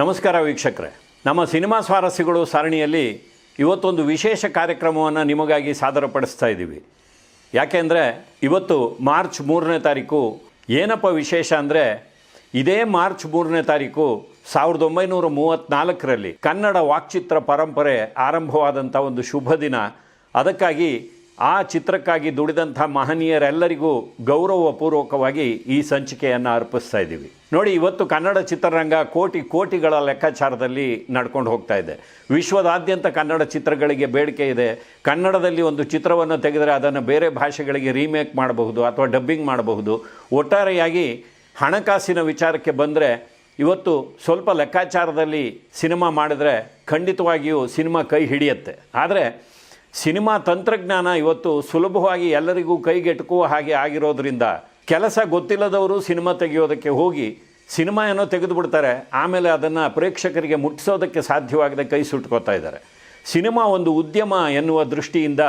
ನಮಸ್ಕಾರ ವೀಕ್ಷಕರೇ. ನಮ್ಮ ಸಿನಿಮಾ ಸ್ವಾರಸ್ಯಗಳು ಸರಣಿಯಲ್ಲಿ ಇವತ್ತೊಂದು ವಿಶೇಷ ಕಾರ್ಯಕ್ರಮವನ್ನು ನಿಮಗಾಗಿ ಸಾದರಪಡಿಸ್ತಾ ಇದ್ದೀವಿ. ಯಾಕೆಂದರೆ ಇವತ್ತು ಮಾರ್ಚ್ ಮೂರನೇ ತಾರೀಕು ಏನಪ್ಪ ವಿಶೇಷ ಅಂದರೆ ಇದೇ ಮಾರ್ಚ್ ಮೂರನೇ ತಾರೀಕು ಸಾವಿರದ ಒಂಬೈನೂರ ಮೂವತ್ತ್ನಾಲ್ಕರಲ್ಲಿ ಕನ್ನಡ ವಾಕ್ಚಿತ್ರ ಪರಂಪರೆ ಆರಂಭವಾದಂಥ ಒಂದು ಶುಭ ದಿನ. ಅದಕ್ಕಾಗಿ ಆ ಚಿತ್ರಕ್ಕಾಗಿ ದುಡಿದಂಥ ಮಹನೀಯರೆಲ್ಲರಿಗೂ ಗೌರವಪೂರ್ವಕವಾಗಿ ಈ ಸಂಚಿಕೆಯನ್ನು ಅರ್ಪಿಸ್ತಾ ಇದ್ದೀವಿ. ನೋಡಿ, ಇವತ್ತು ಕನ್ನಡ ಚಿತ್ರರಂಗ ಕೋಟಿ ಕೋಟಿಗಳ ಲೆಕ್ಕಾಚಾರದಲ್ಲಿ ನಡ್ಕೊಂಡು ಹೋಗ್ತಾ ಇದೆ. ವಿಶ್ವದಾದ್ಯಂತ ಕನ್ನಡ ಚಿತ್ರಗಳಿಗೆ ಬೇಡಿಕೆ ಇದೆ. ಕನ್ನಡದಲ್ಲಿ ಒಂದು ಚಿತ್ರವನ್ನು ತೆಗೆದರೆ ಅದನ್ನು ಬೇರೆ ಭಾಷೆಗಳಿಗೆ ರೀಮೇಕ್ ಮಾಡಬಹುದು ಅಥವಾ ಡಬ್ಬಿಂಗ್ ಮಾಡಬಹುದು. ಒಟ್ಟಾರೆಯಾಗಿ ಹಣಕಾಸಿನ ವಿಚಾರಕ್ಕೆ ಬಂದರೆ ಇವತ್ತು ಸ್ವಲ್ಪ ಲೆಕ್ಕಾಚಾರದಲ್ಲಿ ಸಿನಿಮಾ ಮಾಡಿದರೆ ಖಂಡಿತವಾಗಿಯೂ ಸಿನಿಮಾ ಕೈ ಹಿಡಿಯುತ್ತೆ. ಆದರೆ ಸಿನಿಮಾ ತಂತ್ರಜ್ಞಾನ ಇವತ್ತು ಸುಲಭವಾಗಿ ಎಲ್ಲರಿಗೂ ಕೈಗೆಟುಕುವ ಹಾಗೆ ಆಗಿರೋದ್ರಿಂದ ಕೆಲಸ ಗೊತ್ತಿಲ್ಲದವರು ಸಿನಿಮಾ ತೆಗೆಯೋದಕ್ಕೆ ಹೋಗಿ ಸಿನಿಮಾ ಏನೋ ತೆಗೆದು ಬಿಡ್ತಾರೆ ಆಮೇಲೆ ಅದನ್ನು ಪ್ರೇಕ್ಷಕರಿಗೆ ಮುಟ್ಟಿಸೋದಕ್ಕೆ ಸಾಧ್ಯವಾಗದೆ ಕೈ ಸುಟ್ಕೋತಾ ಇದ್ದಾರೆ. ಸಿನಿಮಾ ಒಂದು ಉದ್ಯಮ ಎನ್ನುವ ದೃಷ್ಟಿಯಿಂದ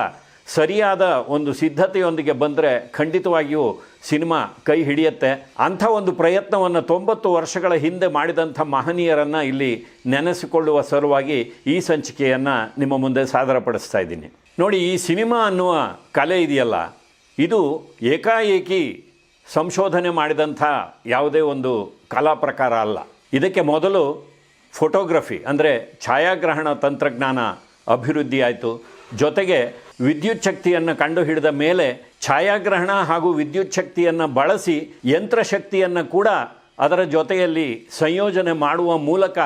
ಸರಿಯಾದ ಒಂದು ಸಿದ್ಧತೆಯೊಂದಿಗೆ ಬಂದರೆ ಖಂಡಿತವಾಗಿಯೂ ಸಿನಿಮಾ ಕೈ ಹಿಡಿಯುತ್ತೆ. ಅಂಥ ಒಂದು ಪ್ರಯತ್ನವನ್ನು ತೊಂಬತ್ತು ವರ್ಷಗಳ ಹಿಂದೆ ಮಾಡಿದಂಥ ಮಹನೀಯರನ್ನು ಇಲ್ಲಿ ನೆನೆಸಿಕೊಳ್ಳುವ ಸಲುವಾಗಿ ಈ ಸಂಚಿಕೆಯನ್ನು ನಿಮ್ಮ ಮುಂದೆ ಸಾದರಪಡಿಸ್ತಾ ಇದ್ದೀನಿ. ನೋಡಿ, ಈ ಸಿನಿಮಾ ಅನ್ನುವ ಕಲೆ ಇದೆಯಲ್ಲ, ಇದು ಏಕಾಏಕಿ ಸಂಶೋಧನೆ ಮಾಡಿದಂಥ ಯಾವುದೇ ಒಂದು ಕಲಾ ಪ್ರಕಾರ ಅಲ್ಲ. ಇದಕ್ಕೆ ಮೊದಲು ಫೋಟೋಗ್ರಫಿ, ಅಂದರೆ ಛಾಯಾಗ್ರಹಣ ತಂತ್ರಜ್ಞಾನ ಅಭಿವೃದ್ಧಿ ಆಯಿತು. ಜೊತೆಗೆ ವಿದ್ಯುತ್ ಶಕ್ತಿಯನ್ನು ಕಂಡುಹಿಡಿದ ಮೇಲೆ ಛಾಯಾಗ್ರಹಣ ಹಾಗೂ ವಿದ್ಯುತ್ ಶಕ್ತಿಯನ್ನು ಬಳಸಿ ಯಂತ್ರಶಕ್ತಿಯನ್ನು ಕೂಡ ಅದರ ಜೊತೆಯಲ್ಲಿ ಸಂಯೋಜನೆ ಮಾಡುವ ಮೂಲಕ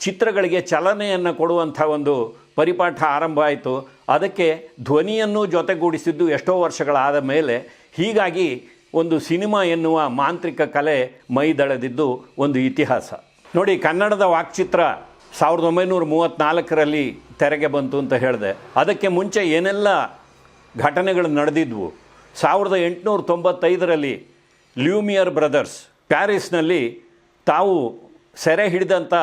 ಚಿತ್ರಗಳಿಗೆ ಚಲನೆಯನ್ನು ಕೊಡುವಂಥ ಒಂದು ಪರಿಪಾಠ ಆರಂಭ ಆಯಿತು. ಅದಕ್ಕೆ ಧ್ವನಿಯನ್ನು ಜೊತೆಗೂಡಿಸಿದ್ದು ಎಷ್ಟೋ ವರ್ಷಗಳಾದ ಮೇಲೆ ಹೀಗಾಗಿ ಒಂದು ಸಿನಿಮಾ ಎನ್ನುವ ಮಾಂತ್ರಿಕ ಕಲೆ ಮೈದಳೆದಿದ್ದು ಒಂದು ಇತಿಹಾಸ. ನೋಡಿ, ಕನ್ನಡದ ವಾಕ್ಚಿತ್ರ ಸಾವಿರದ ಒಂಬೈನೂರ ಮೂವತ್ತ್ನಾಲ್ಕರಲ್ಲಿ ತೆರೆಗೆ ಬಂತು ಅಂತ ಹೇಳಿದೆ. ಅದಕ್ಕೆ ಮುಂಚೆ ಏನೆಲ್ಲ ಘಟನೆಗಳು ನಡೆದಿದ್ವು? ಸಾವಿರದ ಎಂಟುನೂರ ತೊಂಬತ್ತೈದರಲ್ಲಿ ಲ್ಯೂಮಿಯರ್ ಬ್ರದರ್ಸ್ ಪ್ಯಾರಿಸ್ನಲ್ಲಿ ತಾವು ಸೆರೆ ಹಿಡಿದಂಥ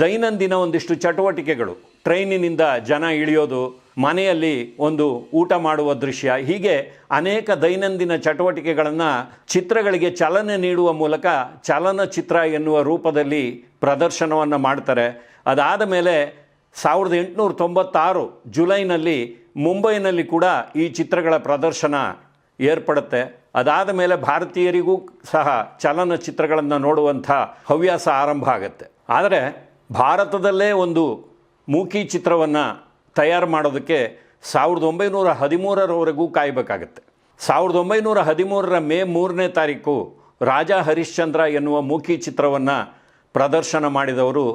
ದೈನಂದಿನ ಒಂದಿಷ್ಟು ಚಟುವಟಿಕೆಗಳು. ಟ್ರೈನಿನಿಂದ ಜನ ಇಳಿಯೋದು, ಮನೆಯಲ್ಲಿ ಒಂದು ಊಟ ಮಾಡುವ ದೃಶ್ಯ, ಹೀಗೆ ಅನೇಕ ದೈನಂದಿನ ಚಟುವಟಿಕೆಗಳನ್ನು ಚಿತ್ರಗಳಿಗೆ ಚಲನೆ ನೀಡುವ ಮೂಲಕ ಚಲನಚಿತ್ರ ಎನ್ನುವ ರೂಪದಲ್ಲಿ ಪ್ರದರ್ಶನವನ್ನು ಮಾಡ್ತಾರೆ. ಅದಾದ ಮೇಲೆ ಸಾವಿರದ ಎಂಟುನೂರ ತೊಂಬತ್ತಾರು ಜುಲೈನಲ್ಲಿ ಮುಂಬೈನಲ್ಲಿ ಕೂಡ ಈ ಚಿತ್ರಗಳ ಪ್ರದರ್ಶನ ಏರ್ಪಡುತ್ತೆ. ಅದಾದ ಮೇಲೆ ಭಾರತೀಯರಿಗೂ ಸಹ ಚಲನಚಿತ್ರಗಳನ್ನು ನೋಡುವಂಥ ಹವ್ಯಾಸ ಆರಂಭ ಆಗುತ್ತೆ. ಆದರೆ ಭಾರತದಲ್ಲೇ ಒಂದು ಮೂಕಿ ಚಿತ್ರವನ್ನು ತಯಾರು ಮಾಡೋದಕ್ಕೆ ಸಾವಿರದ ಒಂಬೈನೂರ ಹದಿಮೂರರವರೆಗೂ ಕಾಯಬೇಕಾಗತ್ತೆ. ಸಾವಿರದ ಒಂಬೈನೂರ ಹದಿಮೂರರ ಮೇ ಮೂರನೇ ತಾರೀಕು ರಾಜಾ ಹರಿಶ್ಚಂದ್ರ ಎನ್ನುವ ಮೂಕಿ ಚಿತ್ರವನ್ನು ಪ್ರದರ್ಶನ ಮಾಡಿದವರು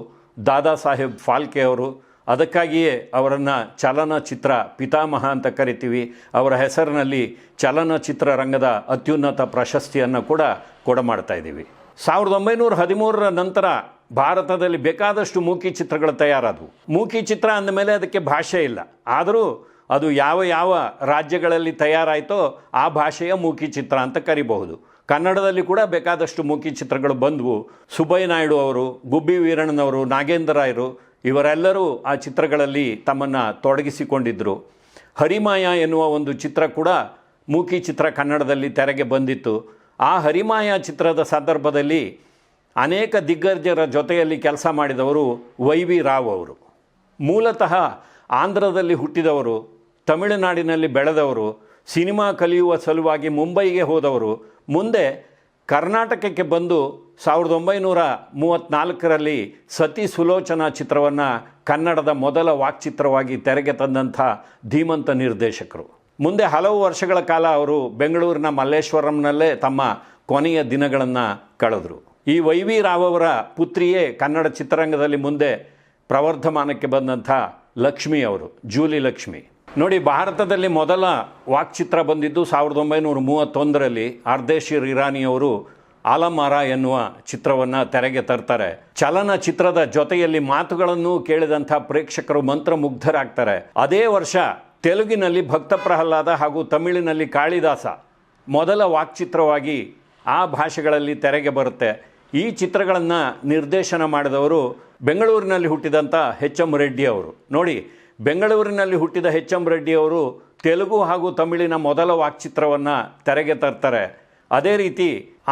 ದಾದಾ ಸಾಹೇಬ್ ಫಾಲ್ಕೆ ಅವರು. ಅದಕ್ಕಾಗಿಯೇ ಅವರನ್ನು ಚಲನಚಿತ್ರ ಪಿತಾಮಹ ಅಂತ ಕರಿತೀವಿ. ಅವರ ಹೆಸರಿನಲ್ಲಿ ಚಲನಚಿತ್ರ ರಂಗದ ಅತ್ಯುನ್ನತ ಪ್ರಶಸ್ತಿಯನ್ನು ಕೂಡ ಕೊಡಮಾಡ್ತಾ ಇದ್ದೀವಿ. ಸಾವಿರದ ಒಂಬೈನೂರ ಹದಿಮೂರರ ನಂತರ ಭಾರತದಲ್ಲಿ ಬೇಕಾದಷ್ಟು ಮೂಕಿ ಚಿತ್ರಗಳು ತಯಾರಾದವು. ಮೂಕಿ ಚಿತ್ರ ಅಂದಮೇಲೆ ಅದಕ್ಕೆ ಭಾಷೆ ಇಲ್ಲ. ಆದರೂ ಅದು ಯಾವ ಯಾವ ರಾಜ್ಯಗಳಲ್ಲಿ ತಯಾರಾಯಿತೋ ಆ ಭಾಷೆಯ ಮೂಕಿ ಚಿತ್ರ ಅಂತ ಕರಿಬಹುದು. ಕನ್ನಡದಲ್ಲಿ ಕೂಡ ಬೇಕಾದಷ್ಟು ಮೂಕಿ ಚಿತ್ರಗಳು ಬಂದವು. ಸುಬ್ಬಯ್ಯ ನಾಯ್ಡು ಅವರು, ಗುಬ್ಬಿ ವೀರಣ್ಣನವರು, ನಾಗೇಂದ್ರ ರಾಯರು ಇವರೆಲ್ಲರೂ ಆ ಚಿತ್ರಗಳಲ್ಲಿ ತಮ್ಮನ್ನು ತೊಡಗಿಸಿಕೊಂಡಿದ್ದರು ಹರಿಮಾಯ ಎನ್ನುವ ಒಂದು ಚಿತ್ರ ಕೂಡ ಮೂಕಿ ಚಿತ್ರ ಕನ್ನಡದಲ್ಲಿ ತೆರೆಗೆ ಬಂದಿತ್ತು. ಆ ಹರಿಮಾಯ ಚಿತ್ರದ ಸಂದರ್ಭದಲ್ಲಿ ಅನೇಕ ದಿಗ್ಗಜರ ಜೊತೆಯಲ್ಲಿ ಕೆಲಸ ಮಾಡಿದವರು ವೈ ವಿ ರಾವ್ ಅವರು. ಮೂಲತಃ ಆಂಧ್ರದಲ್ಲಿ ಹುಟ್ಟಿದವರು, ತಮಿಳುನಾಡಿನಲ್ಲಿ ಬೆಳೆದವರು, ಸಿನಿಮಾ ಕಲಿಯುವ ಸಲುವಾಗಿ ಮುಂಬೈಗೆ ಹೋದವರು, ಮುಂದೆ ಕರ್ನಾಟಕಕ್ಕೆ ಬಂದು ಸಾವಿರದ ಒಂಬೈನೂರ ಮೂವತ್ತ್ನಾಲ್ಕರಲ್ಲಿ ಸತಿ ಸುಲೋಚನಾ ಚಿತ್ರವನ್ನು ಕನ್ನಡದ ಮೊದಲ ವಾಕ್ಚಿತ್ರವಾಗಿ ತೆರೆಗೆ ತಂದಂಥ ಧೀಮಂತ ನಿರ್ದೇಶಕರು. ಮುಂದೆ ಹಲವು ವರ್ಷಗಳ ಕಾಲ ಅವರು ಬೆಂಗಳೂರಿನ ಮಲ್ಲೇಶ್ವರಂನಲ್ಲೇ ತಮ್ಮ ಕೊನೆಯ ದಿನಗಳನ್ನು ಕಳೆದರು. ಈ ವೈ ವಿ ರಾವ್ ಅವರ ಪುತ್ರಿಯೇ ಕನ್ನಡ ಚಿತ್ರರಂಗದಲ್ಲಿ ಮುಂದೆ ಪ್ರವರ್ಧಮಾನಕ್ಕೆ ಬಂದಂಥ ಲಕ್ಷ್ಮಿ ಅವರು, ಜೂಲಿ ಲಕ್ಷ್ಮಿ. ನೋಡಿ, ಭಾರತದಲ್ಲಿ ಮೊದಲ ವಾಕ್ಚಿತ್ರ ಬಂದಿದ್ದು ಸಾವಿರದ ಒಂಬೈನೂರ ಮೂವತ್ತೊಂದರಲ್ಲಿ ಆರ್ದೇಶಿರ್ ಇರಾನಿಯವರು ಆಲಮಾರ ಎನ್ನುವ ಚಿತ್ರವನ್ನು ತೆರೆಗೆ ತರ್ತಾರೆ. ಚಲನಚಿತ್ರದ ಜೊತೆಯಲ್ಲಿ ಮಾತುಗಳನ್ನು ಕೇಳಿದಂಥ ಪ್ರೇಕ್ಷಕರು ಮಂತ್ರಮುಗ್ಧರಾಗ್ತಾರೆ. ಅದೇ ವರ್ಷ ತೆಲುಗಿನಲ್ಲಿ ಭಕ್ತ ಪ್ರಹ್ಲಾದ ಹಾಗೂ ತಮಿಳಿನಲ್ಲಿ ಕಾಳಿದಾಸ ಮೊದಲ ವಾಕ್ಚಿತ್ರವಾಗಿ ಆ ಭಾಷೆಗಳಲ್ಲಿ ತೆರೆಗೆ ಬರುತ್ತೆ. ಈ ಚಿತ್ರಗಳನ್ನು ನಿರ್ದೇಶನ ಮಾಡಿದವರು ಬೆಂಗಳೂರಿನಲ್ಲಿ ಹುಟ್ಟಿದಂಥ ಹೆಚ್ ಎಂ ರೆಡ್ಡಿ ಅವರು. ನೋಡಿ, ಬೆಂಗಳೂರಿನಲ್ಲಿ ಹುಟ್ಟಿದ ಹೆಚ್ ಎಂ ರೆಡ್ಡಿ ಅವರು ತೆಲುಗು ಹಾಗೂ ತಮಿಳಿನ ಮೊದಲ ವಾಕ್ಚಿತ್ರವನ್ನು ತೆರೆಗೆ ತರ್ತಾರೆ. ಅದೇ ರೀತಿ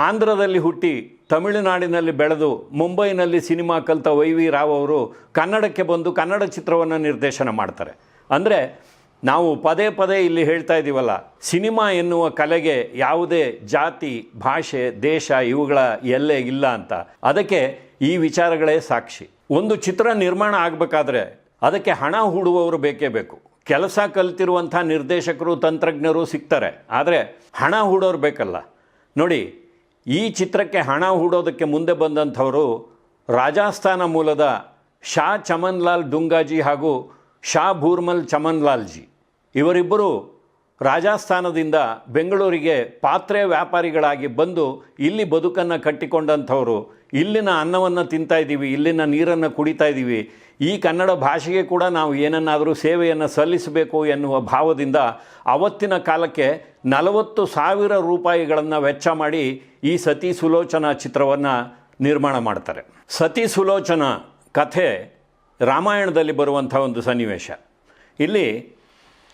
ಆಂಧ್ರದಲ್ಲಿ ಹುಟ್ಟಿ ತಮಿಳುನಾಡಿನಲ್ಲಿ ಬೆಳೆದು ಮುಂಬೈನಲ್ಲಿ ಸಿನಿಮಾ ಕಲಿತ ವೈ ವಿ ರಾವ್ ಅವರು ಕನ್ನಡಕ್ಕೆ ಬಂದು ಕನ್ನಡ ಚಿತ್ರವನ್ನು ನಿರ್ದೇಶನ ಮಾಡ್ತಾರೆ. ಅಂದರೆ ನಾವು ಪದೇ ಪದೇ ಇಲ್ಲಿ ಹೇಳ್ತಾ ಇದ್ದೀವಲ್ಲ, ಸಿನಿಮಾ ಎನ್ನುವ ಕಲೆಗೆ ಯಾವುದೇ ಜಾತಿ, ಭಾಷೆ, ದೇಶ ಇವುಗಳ ಎಲ್ಲೇ ಇಲ್ಲ ಅಂತ. ಅದಕ್ಕೆ ಈ ವಿಚಾರಗಳೇ ಸಾಕ್ಷಿ. ಒಂದು ಚಿತ್ರ ನಿರ್ಮಾಣ ಆಗಬೇಕಾದ್ರೆ ಅದಕ್ಕೆ ಹಣ ಹೂಡುವವರು ಬೇಕೇ ಬೇಕು. ಕೆಲಸ ಕಲ್ತಿರುವಂಥ ನಿರ್ದೇಶಕರು, ತಂತ್ರಜ್ಞರು ಸಿಗ್ತಾರೆ. ಆದರೆ ಹಣ ಹೂಡೋರು ಬೇಕಲ್ಲ. ನೋಡಿ, ಈ ಚಿತ್ರಕ್ಕೆ ಹಣ ಹೂಡೋದಕ್ಕೆ ಮುಂದೆ ಬಂದಂಥವರು ರಾಜಸ್ಥಾನ ಮೂಲದ ಶಾ ಚಮನ್ಲಾಲ್ ಡುಂಗಾಜಿ ಹಾಗೂ ಶಾ ಭೂರ್ಮಲ್ ಚಮನ್ಲಾಲ್ಜಿ. ಇವರಿಬ್ಬರು ರಾಜಸ್ಥಾನದಿಂದ ಬೆಂಗಳೂರಿಗೆ ಪಾತ್ರೆ ವ್ಯಾಪಾರಿಗಳಾಗಿ ಬಂದು ಇಲ್ಲಿ ಬದುಕನ್ನು ಕಟ್ಟಿಕೊಂಡಂಥವರು, ಇಲ್ಲಿನ ಅನ್ನವನ್ನು ತಿಂತಾ ಇದ್ದೀವಿ, ಇಲ್ಲಿನ ನೀರನ್ನು ಕುಡಿತಾ ಇದ್ದೀವಿ, ಈ ಕನ್ನಡ ಭಾಷೆಗೆ ಕೂಡ ನಾವು ಏನನ್ನಾದರೂ ಸೇವೆಯನ್ನು ಸಲ್ಲಿಸಬೇಕು ಎನ್ನುವ ಭಾವದಿಂದ ಅವತ್ತಿನ ಕಾಲಕ್ಕೆ ನಲವತ್ತು ಸಾವಿರ ರೂಪಾಯಿಗಳನ್ನು ವೆಚ್ಚ ಮಾಡಿ ಈ ಸತಿ ಸುಲೋಚನಾ ಚಿತ್ರವನ್ನು ನಿರ್ಮಾಣ ಮಾಡ್ತಾರೆ. ಸತಿ ಸುಲೋಚನ ಕಥೆ ರಾಮಾಯಣದಲ್ಲಿ ಬರುವಂಥ ಒಂದು ಸನ್ನಿವೇಶ. ಇಲ್ಲಿ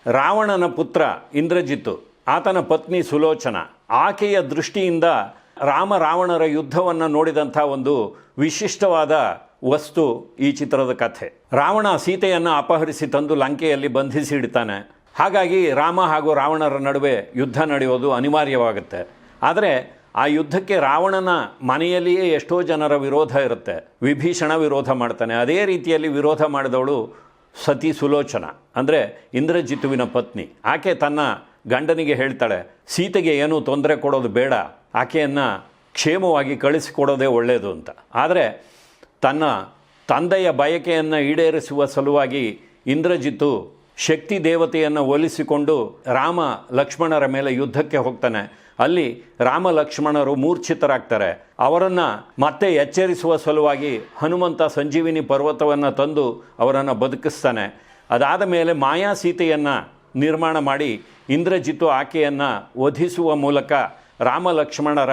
ರಾವಣನ ಪುತ್ರ ಇಂದ್ರಜಿತ್ತು, ಆತನ ಪತ್ನಿ ಸುಲೋಚನ. ಆಕೆಯ ದೃಷ್ಟಿಯಿಂದ ರಾಮ ರಾವಣರ ಯುದ್ಧವನ್ನು ನೋಡಿದಂಥ ಒಂದು ವಿಶಿಷ್ಟವಾದ ವಸ್ತು ಈ ಚಿತ್ರದ ಕಥೆ. ರಾವಣ ಸೀತೆಯನ್ನು ಅಪಹರಿಸಿ ತಂದು ಲಂಕೆಯಲ್ಲಿ ಬಂಧಿಸಿ ಇಡ್ತಾನೆ. ಹಾಗಾಗಿ ರಾಮ ಹಾಗೂ ರಾವಣರ ನಡುವೆ ಯುದ್ಧ ನಡೆಯೋದು ಅನಿವಾರ್ಯವಾಗುತ್ತೆ. ಆದರೆ ಆ ಯುದ್ಧಕ್ಕೆ ರಾವಣನ ಮನೆಯಲ್ಲಿಯೇ ಎಷ್ಟೋ ಜನರ ವಿರೋಧ ಇರುತ್ತೆ. ವಿಭೀಷಣ ವಿರೋಧ ಮಾಡ್ತಾನೆ. ಅದೇ ರೀತಿಯಲ್ಲಿ ವಿರೋಧ ಮಾಡಿದವಳು ಸತಿ ಸುಲೋಚನ. ಅಂದರೆ ಇಂದ್ರಜಿತುವಿನ ಪತ್ನಿ. ಆಕೆ ತನ್ನ ಗಂಡನಿಗೆ ಹೇಳ್ತಾಳೆ, ಸೀತೆಗೆ ಏನೂ ತೊಂದರೆ ಕೊಡೋದು ಬೇಡ. ಆಕೆಯನ್ನು ಕ್ಷೇಮವಾಗಿ ಕಳಿಸಿಕೊಡೋದೇ ಒಳ್ಳೆಯದು ಅಂತ. ಆದರೆ ತನ್ನ ತಂದೆಯ ಬಯಕೆಯನ್ನು ಈಡೇರಿಸುವ ಸಲುವಾಗಿ ಇಂದ್ರಜಿತ್ತು ಶಕ್ತಿ ದೇವತೆಯನ್ನು ಒಲಿಸಿಕೊಂಡು ರಾಮ ಲಕ್ಷ್ಮಣರ ಮೇಲೆ ಯುದ್ಧಕ್ಕೆ ಹೋಗ್ತಾನೆ. ಅಲ್ಲಿ ರಾಮ ಲಕ್ಷ್ಮಣರು ಮೂರ್ಛಿತರಾಗ್ತಾರೆ. ಅವರನ್ನು ಮತ್ತೆ ಎಚ್ಚರಿಸುವ ಸಲುವಾಗಿ ಹನುಮಂತ ಸಂಜೀವಿನಿ ಪರ್ವತವನ್ನು ತಂದು ಅವರನ್ನು ಬದುಕಿಸ್ತಾನೆ. ಅದಾದ ಮೇಲೆ ಮಾಯಾ ಸೀತೆಯನ್ನು ನಿರ್ಮಾಣ ಮಾಡಿ ಇಂದ್ರಜಿತ್ತು ಆಕೆಯನ್ನು ವಧಿಸುವ ಮೂಲಕ ರಾಮ ಲಕ್ಷ್ಮಣರ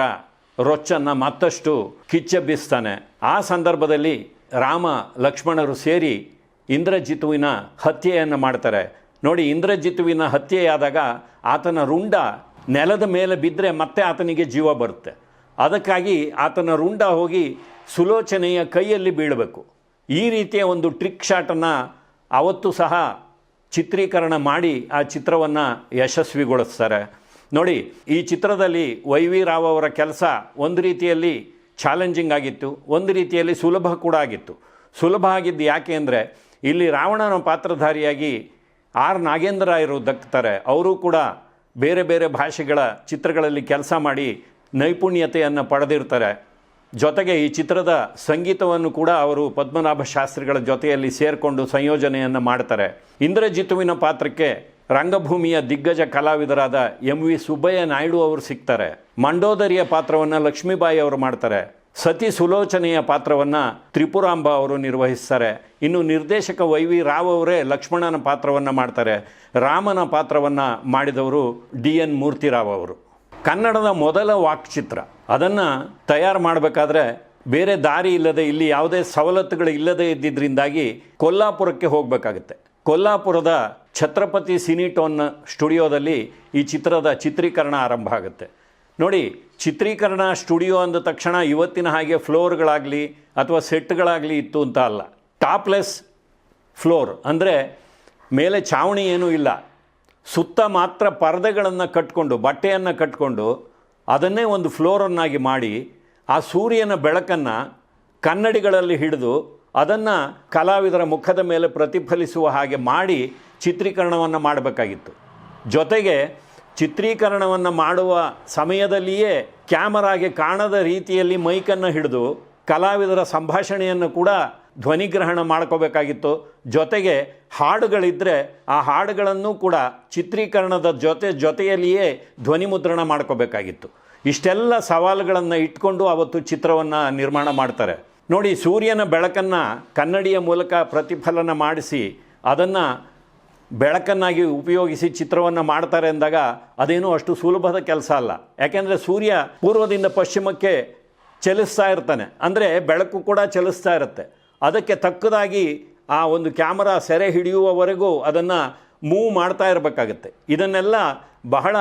ರೊಚ್ಚನ್ನು ಮತ್ತಷ್ಟು ಕಿಚ್ಚೆಬ್ಬಿಸ್ತಾನೆ. ಆ ಸಂದರ್ಭದಲ್ಲಿ ರಾಮ ಲಕ್ಷ್ಮಣರು ಸೇರಿ ಇಂದ್ರಜಿತುವಿನ ಹತ್ಯೆಯನ್ನು ಮಾಡ್ತಾರೆ. ನೋಡಿ ಇಂದ್ರಜಿತುವಿನ ಹತ್ಯೆಯಾದಾಗ ಆತನ ರುಂಡ ನೆಲದ ಮೇಲೆ ಬಿದ್ದರೆ ಮತ್ತೆ ಆತನಿಗೆ ಜೀವ ಬರುತ್ತೆ. ಅದಕ್ಕಾಗಿ ಆತನ ರುಂಡ ಹೋಗಿ ಸುಲೋಚನೆಯ ಕೈಯಲ್ಲಿ ಬೀಳಬೇಕು. ಈ ರೀತಿಯ ಒಂದು ಟ್ರಿಕ್ ಶಾಟನ್ನು ಅವತ್ತು ಸಹ ಚಿತ್ರೀಕರಣ ಮಾಡಿ ಆ ಚಿತ್ರವನ್ನು ಯಶಸ್ವಿಗೊಳಿಸ್ತಾರೆ. ನೋಡಿ, ಈ ಚಿತ್ರದಲ್ಲಿ ವೈ ವಿ ರಾವ್ ಅವರ ಕೆಲಸ ಒಂದು ರೀತಿಯಲ್ಲಿ ಚಾಲೆಂಜಿಂಗ್ ಆಗಿತ್ತು, ಒಂದು ರೀತಿಯಲ್ಲಿ ಸುಲಭ ಕೂಡ ಆಗಿತ್ತು. ಸುಲಭ ಆಗಿದ್ದು ಯಾಕೆ ಅಂದರೆ, ಇಲ್ಲಿ ರಾವಣನ ಪಾತ್ರಧಾರಿಯಾಗಿ ಆರ್ ನಾಗೇಂದ್ರ ರಾಯರು ದಕ್ತಾರೆ ಅವರು ಕೂಡ ಬೇರೆ ಬೇರೆ ಭಾಷೆಗಳ ಚಿತ್ರಗಳಲ್ಲಿ ಕೆಲಸ ಮಾಡಿ ನೈಪುಣ್ಯತೆಯನ್ನು ಪಡೆದಿರ್ತಾರೆ. ಜೊತೆಗೆ ಈ ಚಿತ್ರದ ಸಂಗೀತವನ್ನು ಕೂಡ ಅವರು ಪದ್ಮನಾಭ ಶಾಸ್ತ್ರಿಗಳ ಜೊತೆಯಲ್ಲಿ ಸೇರಿಕೊಂಡು ಸಂಯೋಜನೆಯನ್ನು ಮಾಡ್ತಾರೆ. ಇಂದ್ರಜಿತುವಿನ ಪಾತ್ರಕ್ಕೆ ರಂಗಭೂಮಿಯ ದಿಗ್ಗಜ ಕಲಾವಿದರಾದ ಎಂ ವಿ ಸುಬ್ಬಯ್ಯ ನಾಯ್ಡು ಅವರು ಸಿಗ್ತಾರೆ. ಮಂಡೋದರಿಯ ಪಾತ್ರವನ್ನು ಲಕ್ಷ್ಮೀಬಾಯಿ ಅವರು ಮಾಡ್ತಾರೆ. ಸತಿ ಸುಲೋಚನೆಯ ಪಾತ್ರವನ್ನು ತ್ರಿಪುರಾಂಬ ಅವರು ನಿರ್ವಹಿಸ್ತಾರೆ. ಇನ್ನು ನಿರ್ದೇಶಕ ವೈ ವಿ ರಾವ್ ಅವರೇ ಲಕ್ಷ್ಮಣನ ಪಾತ್ರವನ್ನು ಮಾಡ್ತಾರೆ. ರಾಮನ ಪಾತ್ರವನ್ನು ಮಾಡಿದವರು ಡಿ ಎನ್ ಮೂರ್ತಿರಾವ್ ಅವರು. ಕನ್ನಡದ ಮೊದಲ ವಾಕ್ಚಿತ್ರ. ಅದನ್ನು ತಯಾರು ಮಾಡಬೇಕಾದ್ರೆ ಬೇರೆ ದಾರಿ ಇಲ್ಲದೆ ಇಲ್ಲಿ ಯಾವುದೇ ಸವಲತ್ತುಗಳು ಇಲ್ಲದೆ ಇದ್ದಿದ್ದರಿಂದಾಗಿ ಕೊಲ್ಲಾಪುರಕ್ಕೆ ಹೋಗಬೇಕಾಗುತ್ತೆ. ಕೊಲ್ಲಾಪುರದ ಛತ್ರಪತಿ ಸಿನಿಟೋನ್ ಸ್ಟುಡಿಯೋದಲ್ಲಿ ಈ ಚಿತ್ರದ ಚಿತ್ರೀಕರಣ ಆರಂಭ ಆಗುತ್ತೆ. ನೋಡಿ ಚಿತ್ರೀಕರಣ ಸ್ಟುಡಿಯೋ ಅಂದ ತಕ್ಷಣ ಇವತ್ತಿನ ಹಾಗೆ ಫ್ಲೋರ್ಗಳಾಗಲಿ ಅಥವಾ ಸೆಟ್ಗಳಾಗಲಿ ಇತ್ತು ಅಂತ ಅಲ್ಲ. ಟಾಪ್ಲೆಸ್ ಫ್ಲೋರ್ ಅಂದರೆ ಮೇಲೆ ಛಾವಣಿ ಏನೂ ಇಲ್ಲ. ಸುತ್ತ ಮಾತ್ರ ಪರದೆಗಳನ್ನು ಕಟ್ಕೊಂಡು, ಬಟ್ಟೆಯನ್ನು ಕಟ್ಕೊಂಡು ಅದನ್ನೇ ಒಂದು ಫ್ಲೋರನ್ನಾಗಿ ಮಾಡಿ ಆ ಸೂರ್ಯನ ಬೆಳಕನ್ನು ಕನ್ನಡಿಗಳಲ್ಲಿ ಹಿಡಿದು ಅದನ್ನು ಕಲಾವಿದರ ಮುಖದ ಮೇಲೆ ಪ್ರತಿಫಲಿಸುವ ಹಾಗೆ ಮಾಡಿ ಚಿತ್ರೀಕರಣವನ್ನು ಮಾಡಬೇಕಾಗಿತ್ತು. ಜೊತೆಗೆ ಚಿತ್ರೀಕರಣವನ್ನು ಮಾಡುವ ಸಮಯದಲ್ಲಿಯೇ ಕ್ಯಾಮರಾಗೆ ಕಾಣದ ರೀತಿಯಲ್ಲಿ ಮೈಕನ್ನು ಹಿಡಿದು ಕಲಾವಿದರ ಸಂಭಾಷಣೆಯನ್ನು ಕೂಡ ಧ್ವನಿಗ್ರಹಣ ಮಾಡ್ಕೋಬೇಕಾಗಿತ್ತು. ಜೊತೆಗೆ ಹಾಡುಗಳಿದ್ದರೆ ಆ ಹಾಡುಗಳನ್ನು ಕೂಡ ಚಿತ್ರೀಕರಣದ ಜೊತೆ ಜೊತೆಯಲ್ಲಿಯೇ ಧ್ವನಿಮುದ್ರಣ ಮಾಡ್ಕೋಬೇಕಾಗಿತ್ತು. ಇಷ್ಟೆಲ್ಲ ಸವಾಲುಗಳನ್ನು ಇಟ್ಕೊಂಡು ಅವತ್ತು ಚಿತ್ರವನ್ನು ನಿರ್ಮಾಣ ಮಾಡ್ತಾರೆ. ನೋಡಿ ಸೂರ್ಯನ ಬೆಳಕನ್ನು ಕನ್ನಡಿಯ ಮೂಲಕ ಪ್ರತಿಫಲನ ಮಾಡಿಸಿ ಅದನ್ನು ಬೆಳಕನ್ನಾಗಿ ಉಪಯೋಗಿಸಿ ಚಿತ್ರವನ್ನು ಮಾಡ್ತಾರೆ ಅಂದಾಗ ಅದೇನೂ ಅಷ್ಟು ಸುಲಭದ ಕೆಲಸ ಅಲ್ಲ. ಯಾಕೆಂದರೆ ಸೂರ್ಯ ಪೂರ್ವದಿಂದ ಪಶ್ಚಿಮಕ್ಕೆ ಚಲಿಸ್ತಾ ಇರ್ತಾನೆ. ಅಂದರೆ ಬೆಳಕು ಕೂಡ ಚಲಿಸ್ತಾ ಇರುತ್ತೆ. ಅದಕ್ಕೆ ತಕ್ಕದಾಗಿ ಆ ಒಂದು ಕ್ಯಾಮರಾ ಸೆರೆ ಹಿಡಿಯುವವರೆಗೂ ಅದನ್ನು ಮೂವ್ ಮಾಡ್ತಾ ಇರಬೇಕಾಗತ್ತೆ. ಇದನ್ನೆಲ್ಲ ಬಹಳ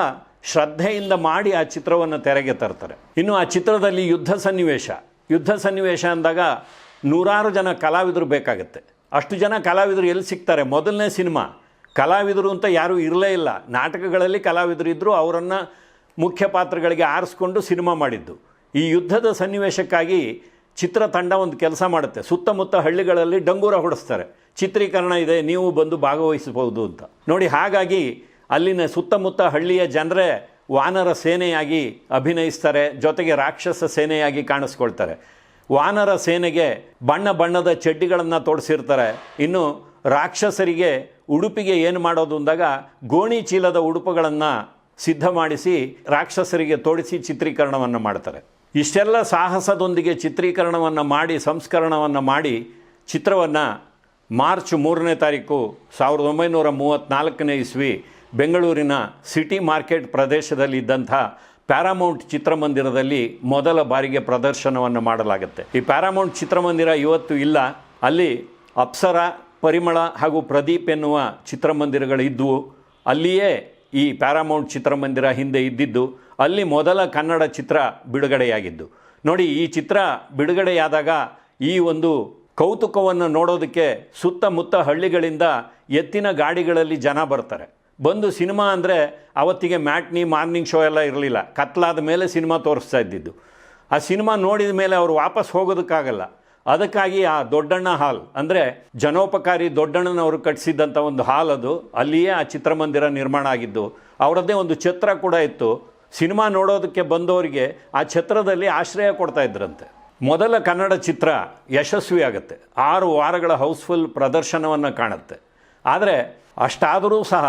ಶ್ರದ್ಧೆಯಿಂದ ಮಾಡಿ ಆ ಚಿತ್ರವನ್ನು ತೆರೆಗೆ ತರ್ತಾರೆ. ಇನ್ನು ಆ ಚಿತ್ರದಲ್ಲಿ ಯುದ್ಧ ಸನ್ನಿವೇಶ. ಯುದ್ಧ ಸನ್ನಿವೇಶ ಅಂದಾಗ ನೂರಾರು ಜನ ಕಲಾವಿದರು ಬೇಕಾಗುತ್ತೆ. ಅಷ್ಟು ಜನ ಕಲಾವಿದರು ಎಲ್ಲಿ ಸಿಗ್ತಾರೆ? ಮೊದಲನೇ ಸಿನಿಮಾ. ಕಲಾವಿದರು ಅಂತ ಯಾರೂ ಇರಲೇ ಇಲ್ಲ. ನಾಟಕಗಳಲ್ಲಿ ಕಲಾವಿದರು ಇದ್ದರು ಅವರನ್ನು ಮುಖ್ಯ ಪಾತ್ರಗಳಿಗೆ ಆರಿಸ್ಕೊಂಡು ಸಿನಿಮಾ ಮಾಡಿದ್ದು. ಈ ಯುದ್ಧದ ಸನ್ನಿವೇಶಕ್ಕಾಗಿ ಚಿತ್ರತಂಡ ಒಂದು ಕೆಲಸ ಮಾಡುತ್ತೆ. ಸುತ್ತಮುತ್ತ ಹಳ್ಳಿಗಳಲ್ಲಿ ಡಂಗೂರ ಹೊಡೆಸ್ತಾರೆ. ಚಿತ್ರೀಕರಣ ಇದೆ, ನೀವು ಬಂದು ಭಾಗವಹಿಸಬಹುದು ಅಂತ. ನೋಡಿ, ಹಾಗಾಗಿ ಅಲ್ಲಿನ ಸುತ್ತಮುತ್ತ ಹಳ್ಳಿಯ ಜನರೇ ವಾನರ ಸೇನೆಯಾಗಿ ಅಭಿನಯಿಸ್ತಾರೆ, ಜೊತೆಗೆ ರಾಕ್ಷಸ ಸೇನೆಯಾಗಿ ಕಾಣಿಸ್ಕೊಳ್ತಾರೆ. ವಾನರ ಸೇನೆಗೆ ಬಣ್ಣ ಬಣ್ಣದ ಚಡ್ಡಿಗಳನ್ನು ತೋಡಿಸಿರ್ತಾರೆ. ಇನ್ನು ರಾಕ್ಷಸರಿಗೆ ಉಡುಪಿಗೆ ಏನು ಮಾಡೋದು ಅಂದಾಗ ಗೋಣಿ ಚೀಲದ ಉಡುಪುಗಳನ್ನು ಸಿದ್ಧ ಮಾಡಿಸಿ ರಾಕ್ಷಸರಿಗೆ ತೋಡಿಸಿ ಚಿತ್ರೀಕರಣವನ್ನು ಮಾಡ್ತಾರೆ. ಇಷ್ಟೆಲ್ಲ ಸಾಹಸದೊಂದಿಗೆ ಚಿತ್ರೀಕರಣವನ್ನು ಮಾಡಿ, ಸಂಸ್ಕರಣವನ್ನು ಮಾಡಿ ಚಿತ್ರವನ್ನು ಮಾರ್ಚ್ ಮೂರನೇ ತಾರೀಕು ಸಾವಿರದ ಒಂಬೈನೂರ ಮೂವತ್ತ್ನಾಲ್ಕನೇ ಇಸ್ವಿ ಬೆಂಗಳೂರಿನ ಸಿಟಿ ಮಾರ್ಕೆಟ್ ಪ್ರದೇಶದಲ್ಲಿದ್ದಂಥ ಪ್ಯಾರಾಮೌಂಟ್ ಚಿತ್ರಮಂದಿರದಲ್ಲಿ ಮೊದಲ ಬಾರಿಗೆ ಪ್ರದರ್ಶನವನ್ನು ಮಾಡಲಾಗುತ್ತೆ. ಈ ಪ್ಯಾರಾಮೌಂಟ್ ಚಿತ್ರಮಂದಿರ ಇವತ್ತು ಇಲ್ಲ. ಅಲ್ಲಿ ಅಪ್ಸರ ಪರಿಮಳ ಹಾಗೂ ಪ್ರದೀಪ್ ಎನ್ನುವ ಚಿತ್ರಮಂದಿರಗಳಿದ್ದವು ಅಲ್ಲಿಯೇ ಈ ಪ್ಯಾರಾಮೌಂಟ್ ಚಿತ್ರಮಂದಿರ ಹಿಂದೆ ಇದ್ದಿದ್ದು, ಅಲ್ಲಿ ಮೊದಲ ಕನ್ನಡ ಚಿತ್ರ ಬಿಡುಗಡೆಯಾಗಿದ್ದು. ನೋಡಿ, ಈ ಚಿತ್ರ ಬಿಡುಗಡೆಯಾದಾಗ ಈ ಒಂದು ಕೌತುಕವನ್ನು ನೋಡೋದಕ್ಕೆ ಸುತ್ತಮುತ್ತ ಹಳ್ಳಿಗಳಿಂದ ಎತ್ತಿನ ಗಾಡಿಗಳಲ್ಲಿ ಜನ ಬರ್ತಾರೆ. ಬಂದು ಸಿನಿಮಾ ಅಂದರೆ ಅವತ್ತಿಗೆ ಮ್ಯಾಟ್ನಿ ಮಾರ್ನಿಂಗ್ ಶೋ ಎಲ್ಲ ಇರಲಿಲ್ಲ. ಕತ್ಲಾದ ಮೇಲೆ ಸಿನಿಮಾ ತೋರಿಸ್ತಾ ಇದ್ದಿದ್ದು. ಆ ಸಿನಿಮಾ ನೋಡಿದ ಮೇಲೆ ಅವರು ವಾಪಸ್ ಹೋಗೋದಕ್ಕಾಗಲ್ಲ. ಅದಕ್ಕಾಗಿ ಆ ದೊಡ್ಡಣ್ಣ ಹಾಲ್, ಅಂದರೆ ಜನೋಪಕಾರಿ ದೊಡ್ಡಣ್ಣನವರು ಕಟ್ಟಿಸಿದ್ದಂಥ ಒಂದು ಹಾಲ್ ಅದು, ಅಲ್ಲಿಯೇ ಆ ಚಿತ್ರಮಂದಿರ ನಿರ್ಮಾಣ ಆಗಿದ್ದು, ಅವರದ್ದೇ ಒಂದು ಛತ್ರ ಕೂಡ ಇತ್ತು. ಸಿನಿಮಾ ನೋಡೋದಕ್ಕೆ ಬಂದವರಿಗೆ ಆ ಛತ್ರದಲ್ಲಿ ಆಶ್ರಯ ಕೊಡ್ತಾ ಇದ್ರಂತೆ. ಮೊದಲ ಕನ್ನಡ ಚಿತ್ರ ಯಶಸ್ವಿ ಆಗುತ್ತೆ. ಆರು ವಾರಗಳ ಹೌಸ್ಫುಲ್ ಪ್ರದರ್ಶನವನ್ನು ಕಾಣುತ್ತೆ. ಆದರೆ ಅಷ್ಟಾದರೂ ಸಹ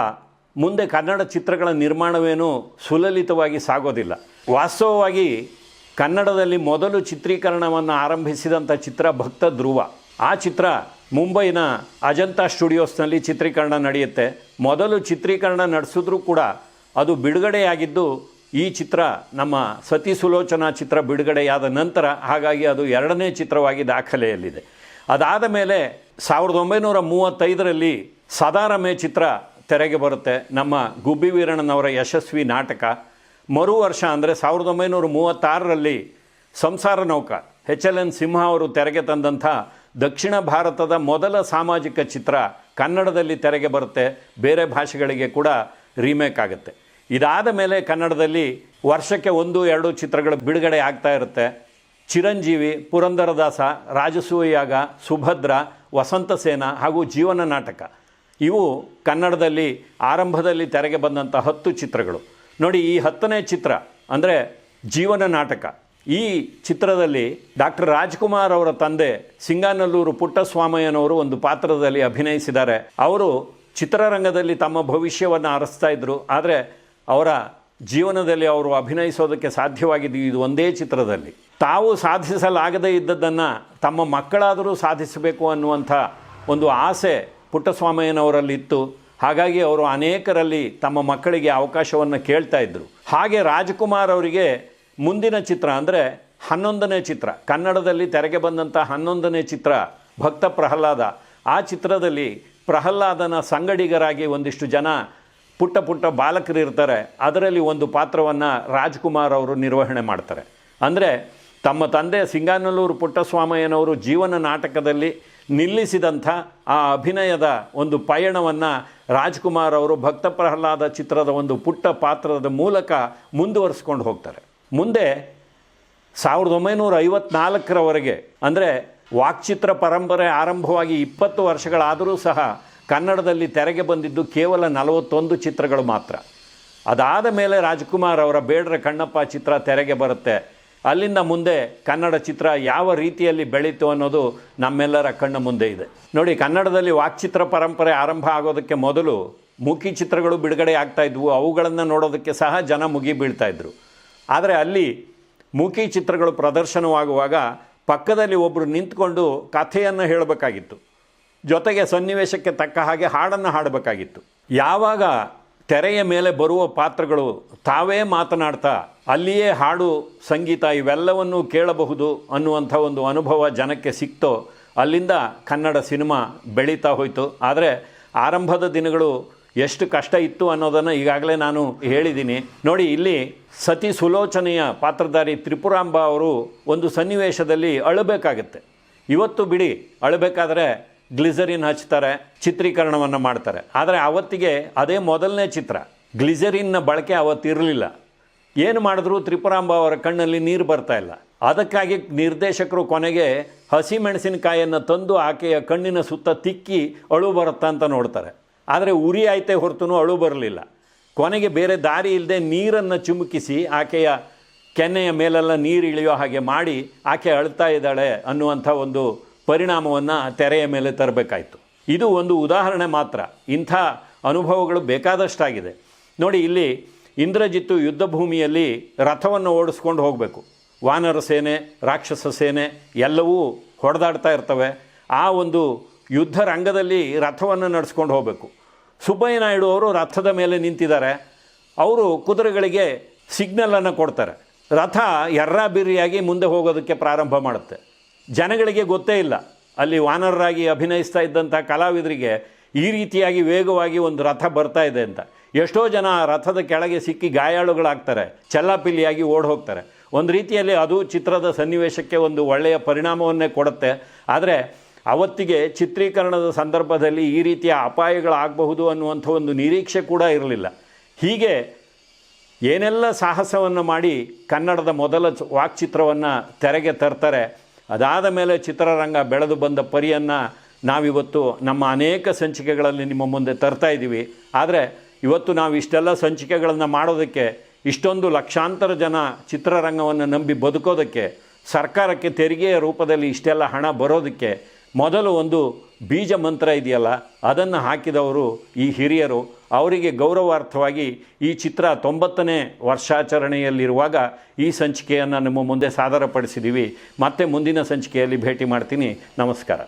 ಮುಂದೆ ಕನ್ನಡ ಚಿತ್ರಗಳ ನಿರ್ಮಾಣವೇನೂ ಸುಲಲಿತವಾಗಿ ಸಾಗೋದಿಲ್ಲ. ವಾಸ್ತವವಾಗಿ ಕನ್ನಡದಲ್ಲಿ ಮೊದಲು ಚಿತ್ರೀಕರಣವನ್ನು ಆರಂಭಿಸಿದಂಥ ಚಿತ್ರ ಭಕ್ತ ಧ್ರುವ. ಆ ಚಿತ್ರ ಮುಂಬೈನ ಅಜಂತಾ ಸ್ಟುಡಿಯೋಸ್ನಲ್ಲಿ ಚಿತ್ರೀಕರಣ ನಡೆಯುತ್ತೆ. ಮೊದಲು ಚಿತ್ರೀಕರಣ ನಡೆಸಿದ್ರೂ ಕೂಡ ಅದು ಬಿಡುಗಡೆಯಾಗಿದ್ದು ಈ ಚಿತ್ರ ನಮ್ಮ ಸತಿ ಸುಲೋಚನಾ ಚಿತ್ರ ಬಿಡುಗಡೆಯಾದ ನಂತರ ಹಾಗಾಗಿ ಅದು ಎರಡನೇ ಚಿತ್ರವಾಗಿ ದಾಖಲೆಯಲ್ಲಿದೆ. ಅದಾದ ಮೇಲೆ ಸಾವಿರದ ಒಂಬೈನೂರ ಮೂವತ್ತೈದರಲ್ಲಿ ಸದಾರಮೆ ಚಿತ್ರ ತೆರೆಗೆ ಬರುತ್ತೆ. ನಮ್ಮ ಗುಬ್ಬಿ ವೀರಣ್ಣನವರ ಯಶಸ್ವಿ ನಾಟಕ. ಮರು ವರ್ಷ ಅಂದರೆ ಸಾವಿರದ ಒಂಬೈನೂರ ಮೂವತ್ತಾರರಲ್ಲಿ Samsara Nauka H L N Simha ಅವರು ತೆರೆಗೆ ತಂದಂಥ ದಕ್ಷಿಣ ಭಾರತದ ಮೊದಲ ಸಾಮಾಜಿಕ ಚಿತ್ರ ಕನ್ನಡದಲ್ಲಿ ತೆರೆಗೆ ಬರುತ್ತೆ. ಬೇರೆ ಭಾಷೆಗಳಿಗೆ ಕೂಡ ರೀಮೇಕ್ ಆಗುತ್ತೆ. ಇದಾದ ಮೇಲೆ ಕನ್ನಡದಲ್ಲಿ ವರ್ಷಕ್ಕೆ ಒಂದು, ಎರಡು ಚಿತ್ರಗಳು ಬಿಡುಗಡೆ ಆಗ್ತಾ ಇರುತ್ತೆ. ಚಿರಂಜೀವಿ, ಪುರಂದರದಾಸ ರಾಜಸೂಯಾಗ ಸುಭದ್ರ, ವಸಂತ ಸೇನಾ ಹಾಗೂ ಜೀವನ ನಾಟಕ. ಇವು ಕನ್ನಡದಲ್ಲಿ ಆರಂಭದಲ್ಲಿ ತೆರೆಗೆ ಬಂದಂಥ ಹತ್ತು ಚಿತ್ರಗಳು. ನೋಡಿ, ಈ ಹತ್ತನೇ ಚಿತ್ರ, ಅಂದರೆ ಜೀವನ ನಾಟಕ. ಈ ಚಿತ್ರದಲ್ಲಿ ಡಾಕ್ಟರ್ ರಾಜ್ಕುಮಾರ್ ಅವರ ತಂದೆ ಸಿಂಗಾನಲ್ಲೂರು ಪುಟ್ಟಸ್ವಾಮಯ್ಯನವರು ಒಂದು ಪಾತ್ರದಲ್ಲಿ ಅಭಿನಯಿಸಿದ್ದಾರೆ. ಅವರು ಚಿತ್ರರಂಗದಲ್ಲಿ ತಮ್ಮ ಭವಿಷ್ಯವನ್ನು ಅರಸ್ತಾ ಇದ್ದರು ಆದರೆ ಅವರ ಜೀವನದಲ್ಲಿ ಅವರು ಅಭಿನಯಿಸೋದಕ್ಕೆ ಸಾಧ್ಯವಾಗಿದ್ದು ಇದು ಒಂದೇ ಚಿತ್ರದಲ್ಲಿ. ತಾವು ಸಾಧಿಸಲಾಗದೇ ಇದ್ದದ್ದನ್ನು ತಮ್ಮ ಮಕ್ಕಳಾದರೂ ಸಾಧಿಸಬೇಕು ಅನ್ನುವಂಥ ಒಂದು ಆಸೆ ಪುಟ್ಟಸ್ವಾಮಯ್ಯನವರಲ್ಲಿ ಇತ್ತು ಹಾಗಾಗಿ ಅವರು ಅನೇಕರಲ್ಲಿ ತಮ್ಮ ಮಕ್ಕಳಿಗೆ ಅವಕಾಶವನ್ನು ಕೇಳ್ತಾ ಇದ್ದರು ಹಾಗೆ ರಾಜ್ಕುಮಾರ್ ಅವರಿಗೆ ಮುಂದಿನ ಚಿತ್ರ ಅಂದರೆ ಹನ್ನೊಂದನೇ ಚಿತ್ರ. ಕನ್ನಡದಲ್ಲಿ ತೆರೆಗೆ ಬಂದಂಥ ಹನ್ನೊಂದನೇ ಚಿತ್ರ ಭಕ್ತ ಪ್ರಹ್ಲಾದ. ಆ ಚಿತ್ರದಲ್ಲಿ ಪ್ರಹ್ಲಾದನ ಸಂಗಡಿಗರಾಗಿ ಒಂದಿಷ್ಟು ಜನ ಪುಟ್ಟ ಪುಟ್ಟ ಬಾಲಕರು ಇರ್ತಾರೆ. ಅದರಲ್ಲಿ ಒಂದು ಪಾತ್ರವನ್ನು ರಾಜ್ಕುಮಾರ್ ಅವರು ನಿರ್ವಹಣೆ ಮಾಡ್ತಾರೆ. ಅಂದರೆ ತಮ್ಮ ತಂದೆ ಸಿಂಗಾನಲ್ಲೂರು ಪುಟ್ಟಸ್ವಾಮಯ್ಯನವರು ಜೀವನ ನಾಟಕದಲ್ಲಿ ನಿಲ್ಲಿಸಿದಂಥ ಆ ಅಭಿನಯದ ಒಂದು ಪಯಣವನ್ನು ರಾಜ್ಕುಮಾರ್ ಅವರು ಭಕ್ತ ಪ್ರಹ್ಲಾದ ಚಿತ್ರದ ಒಂದು ಪುಟ್ಟ ಪಾತ್ರದ ಮೂಲಕ ಮುಂದುವರಿಸ್ಕೊಂಡು ಹೋಗ್ತಾರೆ. ಮುಂದೆ ಸಾವಿರದ ಒಂಬೈನೂರ ಐವತ್ನಾಲ್ಕರವರೆಗೆ, ಅಂದರೆ ವಾಕ್ಚಿತ್ರ ಪರಂಪರೆ ಆರಂಭವಾಗಿ ಇಪ್ಪತ್ತು ವರ್ಷಗಳಾದರೂ ಸಹ ಕನ್ನಡದಲ್ಲಿ ತೆರೆಗೆ ಬಂದಿದ್ದು ಕೇವಲ ನಲವತ್ತೊಂದು ಚಿತ್ರಗಳು ಮಾತ್ರ. ಅದಾದ ಮೇಲೆ ರಾಜ್ಕುಮಾರ್ ಅವರ ಬೇಡ್ರ ಕಣ್ಣಪ್ಪ ಚಿತ್ರ ತೆರೆಗೆ ಬರುತ್ತೆ. ಅಲ್ಲಿಂದ ಮುಂದೆ ಕನ್ನಡ ಚಿತ್ರ ಯಾವ ರೀತಿಯಲ್ಲಿ ಬೆಳೀತು ಅನ್ನೋದು ನಮ್ಮೆಲ್ಲರ ಕಣ್ಣ ಮುಂದೆ ಇದೆ. ನೋಡಿ, ಕನ್ನಡದಲ್ಲಿ ವಾಕ್ಚಿತ್ರ ಪರಂಪರೆ ಆರಂಭ ಆಗೋದಕ್ಕೆ ಮೊದಲು ಮುಖಿ ಚಿತ್ರಗಳು ಬಿಡುಗಡೆ ಆಗ್ತಾ ಇದ್ವು. ಅವುಗಳನ್ನು ನೋಡೋದಕ್ಕೆ ಸಹ ಜನ ಮುಗಿ ಬೀಳ್ತಾ ಇದ್ರು. ಆದರೆ ಅಲ್ಲಿ ಮೂಕಿ ಚಿತ್ರಗಳು ಪ್ರದರ್ಶನವಾಗುವಾಗ ಪಕ್ಕದಲ್ಲಿ ಒಬ್ಬರು ನಿಂತ್ಕೊಂಡು ಕಥೆಯನ್ನು ಹೇಳಬೇಕಾಗಿತ್ತು. ಜೊತೆಗೆ ಸನ್ನಿವೇಶಕ್ಕೆ ತಕ್ಕ ಹಾಗೆ ಹಾಡನ್ನು ಹಾಡಬೇಕಾಗಿತ್ತು. ಯಾವಾಗ ತೆರೆಯ ಮೇಲೆ ಬರುವ ಪಾತ್ರಗಳು ತಾವೇ ಮಾತನಾಡ್ತಾ, ಅಲ್ಲಿಯೇ ಹಾಡು, ಸಂಗೀತ ಇವೆಲ್ಲವನ್ನೂ ಕೇಳಬಹುದು ಅನ್ನುವಂಥ ಒಂದು ಅನುಭವ ಜನಕ್ಕೆ ಸಿಕ್ತೋ, ಅಲ್ಲಿಂದ ಕನ್ನಡ ಸಿನಿಮಾ ಬೆಳೀತಾ ಹೋಯಿತು. ಆದರೆ ಆರಂಭದ ದಿನಗಳು ಎಷ್ಟು ಕಷ್ಟ ಇತ್ತು ಅನ್ನೋದನ್ನು ಈಗಾಗಲೇ ನಾನು ಹೇಳಿದ್ದೀನಿ. ನೋಡಿ, ಇಲ್ಲಿ ಸತಿ ಸುಲೋಚನೆಯ ಪಾತ್ರಧಾರಿ ತ್ರಿಪುರಾಂಬ ಅವರು ಒಂದು ಸನ್ನಿವೇಶದಲ್ಲಿ ಅಳಬೇಕಾಗತ್ತೆ. ಇವತ್ತು ಬಿಡಿ, ಅಳಬೇಕಾದ್ರೆ ಗ್ಲಿಸರಿನ್ ಹಚ್ತಾರೆ, ಚಿತ್ರೀಕರಣವನ್ನು ಮಾಡ್ತಾರೆ. ಆದರೆ ಅವತ್ತಿಗೆ ಅದೇ ಮೊದಲನೇ ಚಿತ್ರ, ಗ್ಲಿಸರಿನ್ನ ಬಳಕೆ ಅವತ್ತಿರಲಿಲ್ಲ. ಏನು ಮಾಡಿದ್ರು? ತ್ರಿಪುರಾಂಬ ಅವರ ಕಣ್ಣಲ್ಲಿ ನೀರು ಬರ್ತಾ ಇಲ್ಲ. ಅದಕ್ಕಾಗಿ ನಿರ್ದೇಶಕರು ಕೊನೆಗೆ ಹಸಿಮೆಣಸಿನಕಾಯಿಯನ್ನು ತಂದು ಆಕೆಯ ಕಣ್ಣಿನ ಸುತ್ತ ತಿಕ್ಕಿ ಅಳು ಬರುತ್ತಾ ಅಂತ ನೋಡ್ತಾರೆ. ಆದರೆ ಉರಿ ಆಯ್ತೆ ಹೊರತು ಅಳು ಬರಲಿಲ್ಲ. ಕೊನೆಗೆ ಬೇರೆ ದಾರಿ ಇಲ್ಲದೆ ನೀರನ್ನು ಚುಮುಕಿಸಿ ಆಕೆಯ ಕೆನ್ನೆಯ ಮೇಲೆಲ್ಲ ನೀರು ಇಳಿಯೋ ಹಾಗೆ ಮಾಡಿ ಆಕೆ ಅಳ್ತಾ ಇದ್ದಾಳೆ ಅನ್ನುವಂಥ ಒಂದು ಪರಿಣಾಮವನ್ನು ತೆರೆಯ ಮೇಲೆ ತರಬೇಕಾಯಿತು. ಇದು ಒಂದು ಉದಾಹರಣೆ ಮಾತ್ರ. ಇಂಥ ಅನುಭವಗಳು ಬೇಕಾದಷ್ಟಾಗಿದೆ. ನೋಡಿ, ಇಲ್ಲಿ ಇಂದ್ರಜಿತ್ತು ಯುದ್ಧ ಭೂಮಿಯಲ್ಲಿ ರಥವನ್ನು ಓಡಿಸ್ಕೊಂಡು ಹೋಗಬೇಕು. ವಾನರ ಸೇನೆ, ರಾಕ್ಷಸ ಸೇನೆ ಎಲ್ಲವೂ ಹೊಡೆದಾಡ್ತಾ ಇರ್ತವೆ. ಆ ಒಂದು ಯುದ್ಧ ರಂಗದಲ್ಲಿ ರಥವನ್ನು ನಡೆಸ್ಕೊಂಡು ಹೋಗಬೇಕು. ಸುಬ್ಬಯ್ಯ ನಾಯ್ಡು ಅವರು ರಥದ ಮೇಲೆ ನಿಂತಿದ್ದಾರೆ. ಅವರು ಕುದುರೆಗಳಿಗೆ ಸಿಗ್ನಲನ್ನು ಕೊಡ್ತಾರೆ. ರಥ ಎರ್ರಾಬಿರಿಯಾಗಿ ಮುಂದೆ ಹೋಗೋದಕ್ಕೆ ಪ್ರಾರಂಭ ಮಾಡುತ್ತೆ. ಜನಗಳಿಗೆ ಗೊತ್ತೇ ಇಲ್ಲ. ಅಲ್ಲಿ ವಾನರರಾಗಿ ಅಭಿನಯಿಸ್ತಾ ಇದ್ದಂಥ ಕಲಾವಿದರಿಗೆ ಈ ರೀತಿಯಾಗಿ ವೇಗವಾಗಿ ಒಂದು ರಥ ಬರ್ತಾ ಇದೆ ಅಂತ. ಎಷ್ಟೋ ಜನ ಆ ರಥದ ಕೆಳಗೆ ಸಿಕ್ಕಿ ಗಾಯಾಳುಗಳಾಗ್ತಾರೆ. ಚೆಲ್ಲಾಪಿಲ್ಲಿಯಾಗಿ ಓಡ್ ಹೋಗ್ತಾರೆ. ಒಂದು ರೀತಿಯಲ್ಲಿ ಅದು ಚಿತ್ರದ ಸನ್ನಿವೇಶಕ್ಕೆ ಒಂದು ಒಳ್ಳೆಯ ಪರಿಣಾಮವನ್ನೇ ಕೊಡುತ್ತೆ. ಆದರೆ ಅವತ್ತಿಗೆ ಚಿತ್ರೀಕರಣದ ಸಂದರ್ಭದಲ್ಲಿ ಈ ರೀತಿಯ ಅಪಾಯಗಳಾಗಬಹುದು ಅನ್ನುವಂಥ ಒಂದು ನಿರೀಕ್ಷೆ ಕೂಡ ಇರಲಿಲ್ಲ. ಹೀಗೆ ಏನೆಲ್ಲ ಸಾಹಸವನ್ನು ಮಾಡಿ ಕನ್ನಡದ ಮೊದಲ ವಾಕ್ಚಿತ್ರವನ್ನು ತೆರೆಗೆ ತರ್ತಾರೆ ಅದಾದ ಮೇಲೆ ಚಿತ್ರರಂಗ ಬೆಳೆದು ಬಂದ ಪರಿಯನ್ನು ನಾವಿವತ್ತು ನಮ್ಮ ಅನೇಕ ಸಂಚಿಕೆಗಳಲ್ಲಿ ನಿಮ್ಮ ಮುಂದೆ ತರ್ತಾ ಇದ್ದೀವಿ. ಆದರೆ ಇವತ್ತು ನಾವು ಇಷ್ಟೆಲ್ಲ ಸಂಚಿಕೆಗಳನ್ನು ಮಾಡೋದಕ್ಕೆ, ಇಷ್ಟೊಂದು ಲಕ್ಷಾಂತರ ಜನ ಚಿತ್ರರಂಗವನ್ನು ನಂಬಿ ಬದುಕೋದಕ್ಕೆ, ಸರ್ಕಾರಕ್ಕೆ ತೆರಿಗೆಯ ರೂಪದಲ್ಲಿ ಇಷ್ಟೆಲ್ಲ ಹಣ ಬರೋದಕ್ಕೆ ಮೊದಲು ಒಂದು ಬೀಜ ಮಂತ್ರ ಇದೆಯಲ್ಲ, ಅದನ್ನು ಹಾಕಿದವರು ಈ ಹಿರಿಯರು. ಅವರಿಗೆ ಗೌರವಾರ್ಥವಾಗಿ ಈ ಚಿತ್ರ ತೊಂಬತ್ತನೇ ವರ್ಷಾಚರಣೆಯಲ್ಲಿರುವಾಗ ಈ ಸಂಚಿಕೆಯನ್ನು ನಿಮ್ಮ ಮುಂದೆ ಸಾದರಪಡಿಸಿದ್ದೀವಿ ಮತ್ತೆ ಮುಂದಿನ ಸಂಚಿಕೆಯಲ್ಲಿ ಭೇಟಿ ಮಾಡ್ತೀನಿ. ನಮಸ್ಕಾರ.